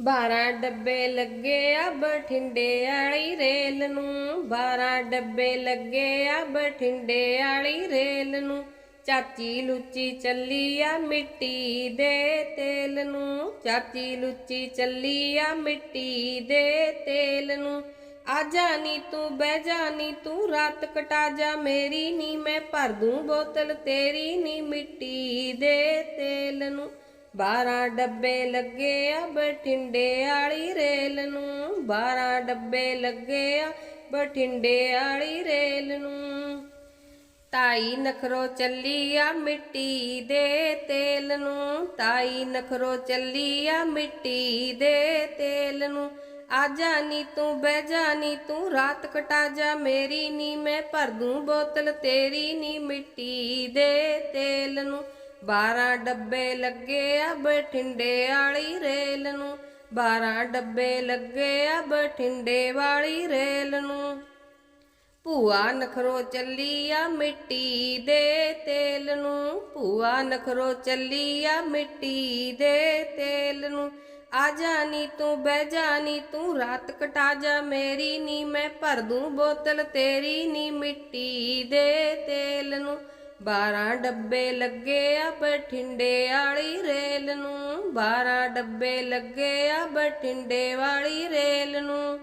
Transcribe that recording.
12 ਡੱਬੇ ਲੱਗੇ ਆ ਬਠਿੰਡੇ ਵਾਲੀ ਰੇਲ ਨੂੰ। 12 ਡੱਬੇ ਲੱਗੇ ਆ ਬਠਿੰਡੇ ਵਾਲੀ ਰੇਲ ਨੂੰ। ਚਾਚੀ ਲੁੱਚੀ ਚੱਲੀ ਆ ਮਿੱਟੀ ਦੇ ਤੇਲ ਨੂੰ। ਚਾਚੀ ਲੁੱਚੀ ਚੱਲੀ ਆ ਮਿੱਟੀ ਦੇ ਤੇਲ ਨੂੰ। ਆ ਜਾਨੀ ਤੂੰ, ਬਹਿ ਜਾਨੀ ਤੂੰ, ਰਾਤ ਕਟਾ ਜਾ ਮੇਰੀ ਨੀ। ਮੈਂ ਭਰ ਦੂੰ ਬੋਤਲ ਤੇਰੀ ਨੀ ਮਿੱਟੀ ਦੇ ਤੇਲ ਨੂੰ। 12 ਡੱਬੇ ਲੱਗੇ ਆ, ਬਠਿੰਡੇ ਵਾਲੀ ਰੇਲ ਨੂੰ। 12 ਡੱਬੇ ਲੱਗੇ ਆ, ਬਠਿੰਡੇ ਵਾਲੀ ਰੇਲ ਨੂੰ। ਤਾਈ ਨਖਰੋ ਚੱਲੀ ਆ ਮਿੱਟੀ ਦੇ ਤੇਲ ਨੂੰ। ਤਾਈ ਨਖਰੋ ਚੱਲੀ ਆ ਮਿੱਟੀ ਦੇ ਤੇਲ ਨੂੰ। ਆ ਜਾਨੀ ਤੂੰ, ਬਹਿ ਜਾਨੀ ਤੂੰ, ਰਾਤ ਕਟਾ ਜਾ ਮੇਰੀ ਨੀ, ਮੈਂ ਭਰ ਦੂੰ ਬੋਤਲ ਤੇਰੀ ਨੀ ਮਿੱਟੀ ਦੇ ਤੇਲ ਨੂੰ। 12 ਡੱਬੇ ਲੱਗੇ ਆ ਬਠਿੰਡੇ ਵਾਲੀ ਰੇਲ ਨੂੰ। 12 ਡੱਬੇ ਲੱਗੇ ਆ ਬਠਿੰਡੇ ਵਾਲੀ ਰੇਲ ਨੂੰ। ਭੂਆ ਨਖਰੋ ਚੱਲੀ ਆ ਮਿੱਟੀ ਦੇ ਤੇਲ ਨੂੰ। ਭੂਆ ਨਖਰੋ ਚੱਲੀ ਆ ਮਿੱਟੀ ਦੇ ਤੇਲ ਨੂੰ। ਆ ਜਾਨੀ ਤੂੰ, ਬਹਿ ਜਾਨੀ ਤੂੰ, ਰਾਤ ਕਟਾ ਜਾ ਮੇਰੀ ਨੀ। ਮੈਂ ਭਰ ਦੂੰ ਬੋਤਲ ਤੇਰੀ ਨੀ ਮਿੱਟੀ ਦੇ ਤੇਲ ਨੂੰ। 12 ਡੱਬੇ ਲੱਗੇ ਆ ਬਠਿੰਡੇ ਵਾਲੀ ਰੇਲ ਨੂੰ। 12 ਡੱਬੇ ਲੱਗੇ ਆ ਬਠਿੰਡੇ ਵਾਲੀ ਰੇਲ ਨੂੰ।